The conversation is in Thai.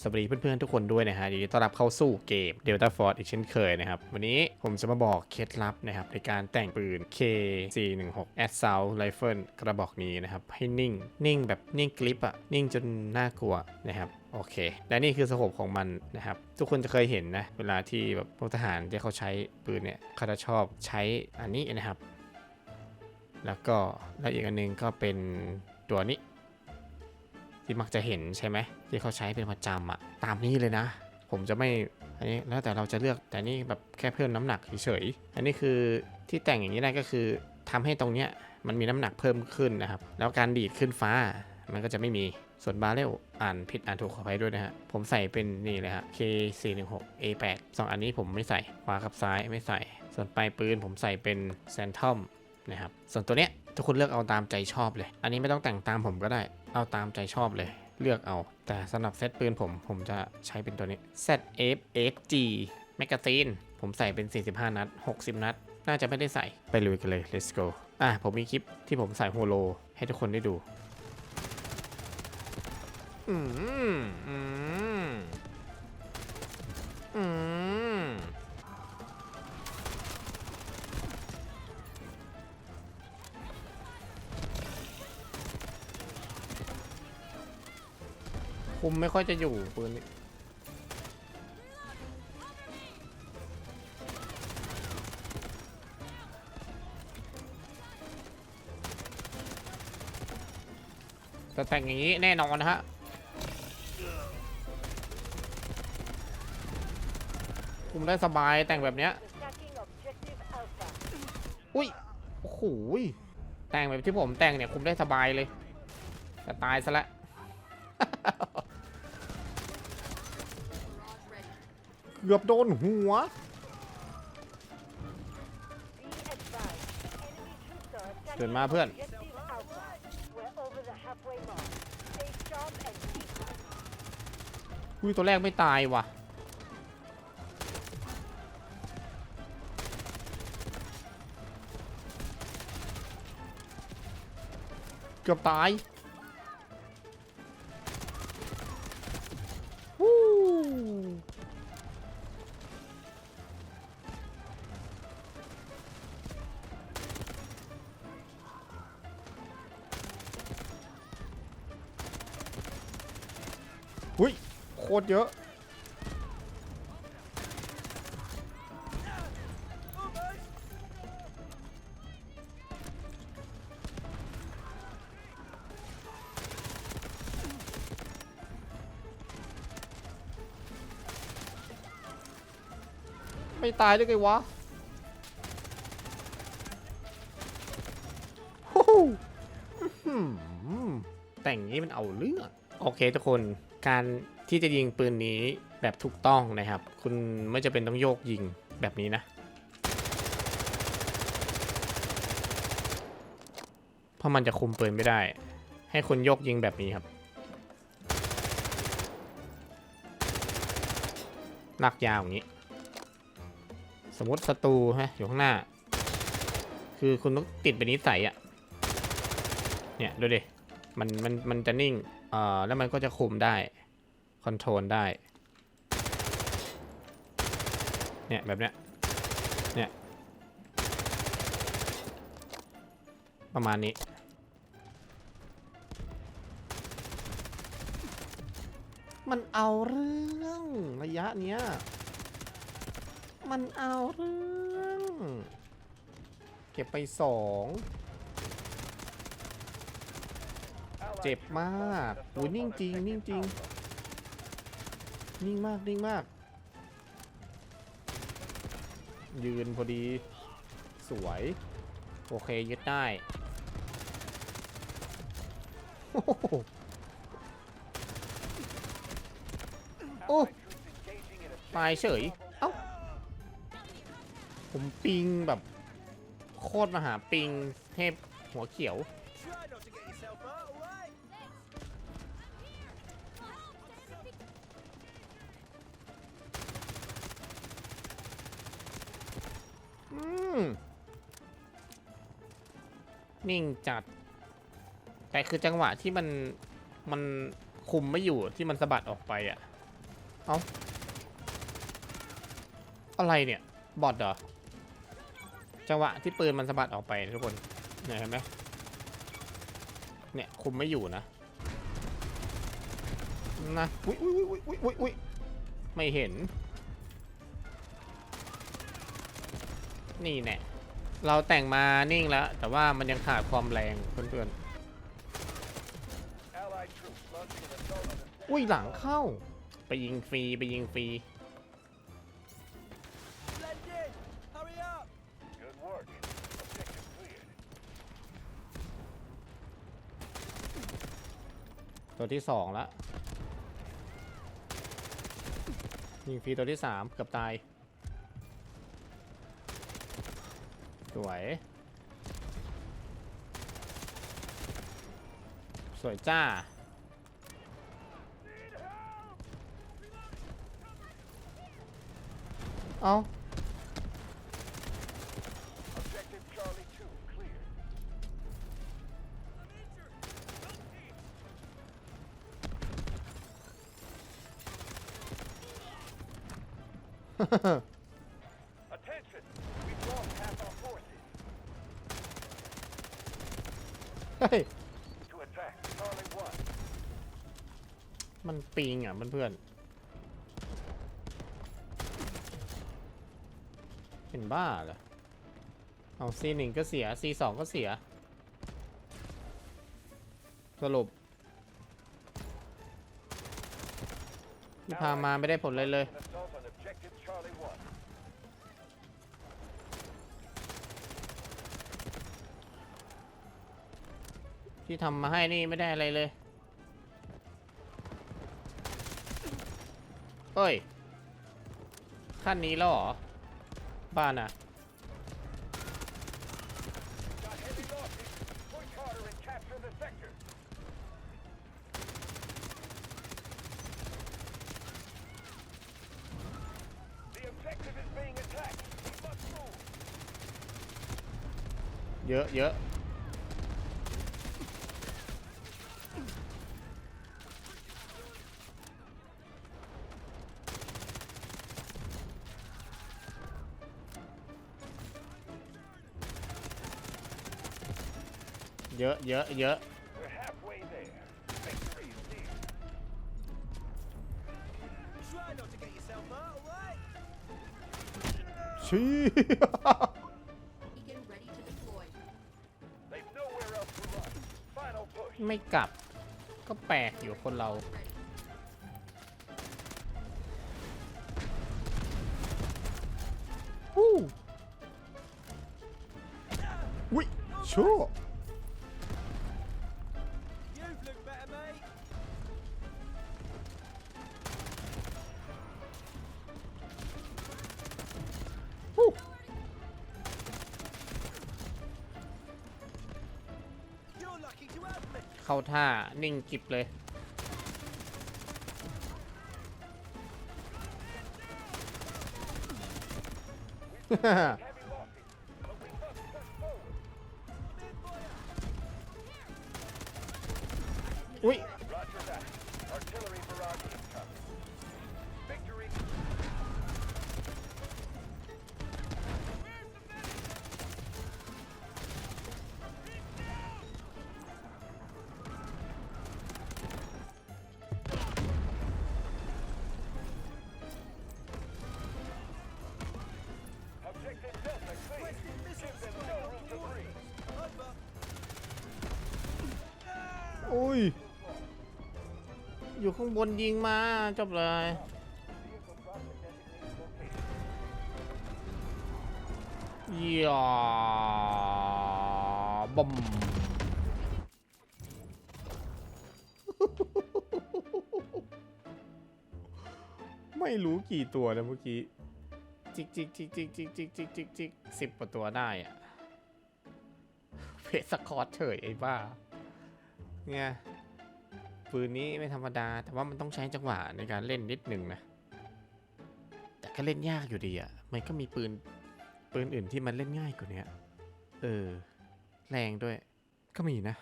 สวัสดีเพื่อนๆทุกคนด้วยนะฮะยินดีต้อนรับเข้าสู่เกม Delta Force อีกเช่นเคยนะครับ วันนี้ผมจะมาบอกเคล็ดลับนะครับ ในการแต่งปืน K416 Assault Rifle กระบอกนี้นะครับ ให้นิ่ง นิ่งแบบนิ่งกริปอะนิ่งจนน่ากลัวนะครับโอเค และนี่คือสโคปของมันนะครับ ทุกคนจะเคยเห็นนะ เวลาที่แบบพวกทหารที่เขาใช้ปืนเนี่ยเขาจะชอบใช้อันนี้นะครับ แล้วก็แล้วอีกอันหนึงก็เป็นตัวนี้ ที่มักจะเห็นใช่ไหมที่เขาใช้เป็นประจำอะตามนี้เลยนะ ผมจะไม่อันนี้แล้วแต่เราจะเลือกแต่นี่แบบแค่เพิ่มน้ำหนักเฉยๆอันนี้คือที่แต่งอย่างนี้ได้ก็คือทำให้ตรงเนี้ยมันมีน้ำหนักเพิ่มขึ้นนะครับ แล้วการดีดขึ้นฟ้ามันก็จะไม่มีส่วนบาเรลอ่านผิดอ่านถูกขออภัยด้วยนะฮะ ผมใส่เป็นนี่เลยฮะ K416 A8 สองอันนี้ผมไม่ใส่ขวากับซ้ายไม่ใส่ ส่วนปลายปืนผมใส่เป็นแซนทอมนะครับ ส่วนตัวเนี้ย ทุกคนเลือกเอาตามใจชอบเลย อันนี้ไม่ต้องแต่งตามผมก็ได้ เอาตามใจชอบเลย เลือกเอา แต่สำหรับเซตปืนผม ผมจะใช้เป็นตัวนี้ ZFSG Magazine ผมใส่เป็น 45 นัด 60 นัด น่าจะไม่ได้ใส่ ไปลุยกันเลย let's go อะ ผมมีคลิปที่ผมใส่โฮโลให้ทุกคนได้ดู อืมอืม คุมไม่ค่อยจะอยู่ปืนนี้แต่แต่งอย่างนี้แน่นอนนะฮะคุมได้สบายแต่งแบบเนี้ย อุ้ย โอ้โหแต่งแบบที่ผมแต่งเนี่ยคุมได้สบายเลย แต่ตายซะแล้ว เกือบโดนหัว เดินมาเพื่อน อุ้ยตัวแรกไม่ตายว่ะ เกือบตาย ตรเยอะ ไม่ตายได้ไงวะฮู้ฮู้อื้อหือแต่งนี้มันเอาเรื่อง โอเคทุกคนการ ที่จะยิงปืนนี้แบบถูกต้องนะครับ คุณไม่จะเป็นต้องโยกยิงแบบนี้นะเพราะมันจะคุมปืนไม่ได้ ให้คุณโยกยิงแบบนี้ครับลากยาวอย่างนี้ สมมติศัตรูฮะอยู่ข้างหน้า คือคุณต้องติดเป็นนิสัยอะเนี่ยดูดิมันมันมันจะนิ่งเอ่อแล้วมันก็จะคุมได้ คอนโทรลได้ เนี่ย แบบเนี้ย เนี่ย ประมาณนี้มันเอาเรื่องระยะเนี้ย มันเอาเรื่อง เก็บไปสอง เจ็บมากโอ้ยนิ่งจริง นิ่งจริง นิ่งมาก นิ่งมาก ยืนพอดี สวย โอเค ยึดได้โอ้โหโอ้ตายเฉย เอ้า ผมปิงแบบ โคตรมหาปิงเทพหัวเขียว Try not to get yourself hurt, alright? อืม นิ่งจัด แต่คือจังหวะที่มันมันคุมไม่อยู่ที่มันสะบัดออกไปอะ เอาอะไรเนี่ย บอทเหรอ จังหวะที่ปืนมันสะบัดออกไปทุกคนเนี่ยเห็นไหมเนี่ยคุมไม่อยู่นะนะอุ้ยอุ้ยอุ้ยอุ้ยอุ้ยไม่เห็น นี่แน่เราแต่งมานิ่งแล้ว แต่ว่ามันยังขาดความแรงเพื่อนๆอุ้ยหลังเข้า ไปยิงฟรีไปยิงฟรีตัวที่สองล้วยิงฟรีตัวที่สามเกือบตาย สวย สวยจ้า เอาฮ่าา มันปิงอะเพื่อนๆเป็นบ้าเหรอเอาซีหนึ่งก็เสียซีสองก็เสีย สรุปที่พามาไม่ได้ผลเลยเลย ที่ทำมาให้นี่ไม่ได้อะไรเลยเอ้ย ขั้นนี้แล้วหรอ บ้านอะเยอะเยอะ เยอะเยอะชีไม่กลับ ก็แปลกอยู่คนเราวู้วิชัว เข้าท่า นิ่งกิบเลย Heavy losses, but we must push forward. อุ้ย Roger that. Artillery barrage incoming. อยู่ข้างบนยิงมาจบเลย Vehicle dropped at designated location. อย่าบอมไม่รู้กี่ตัวนะเมื่อกี้ จิกจิกจิกจิกจิกจิกจิกจิกจิกสิบกว่าตัวได้อะเพชรสกอตเฉยไอ้บ้า เนี่ย ปืนนี้ไม่ธรรมดา แต่ว่ามันต้องใช้จังหวะในการเล่นนิดหนึ่งนะ แต่ก็เล่นยากอยู่ดีอะมันก็มีปืนปืนอื่นที่มันเล่นง่ายกว่านี้เออ แรงด้วย ก็มีนะ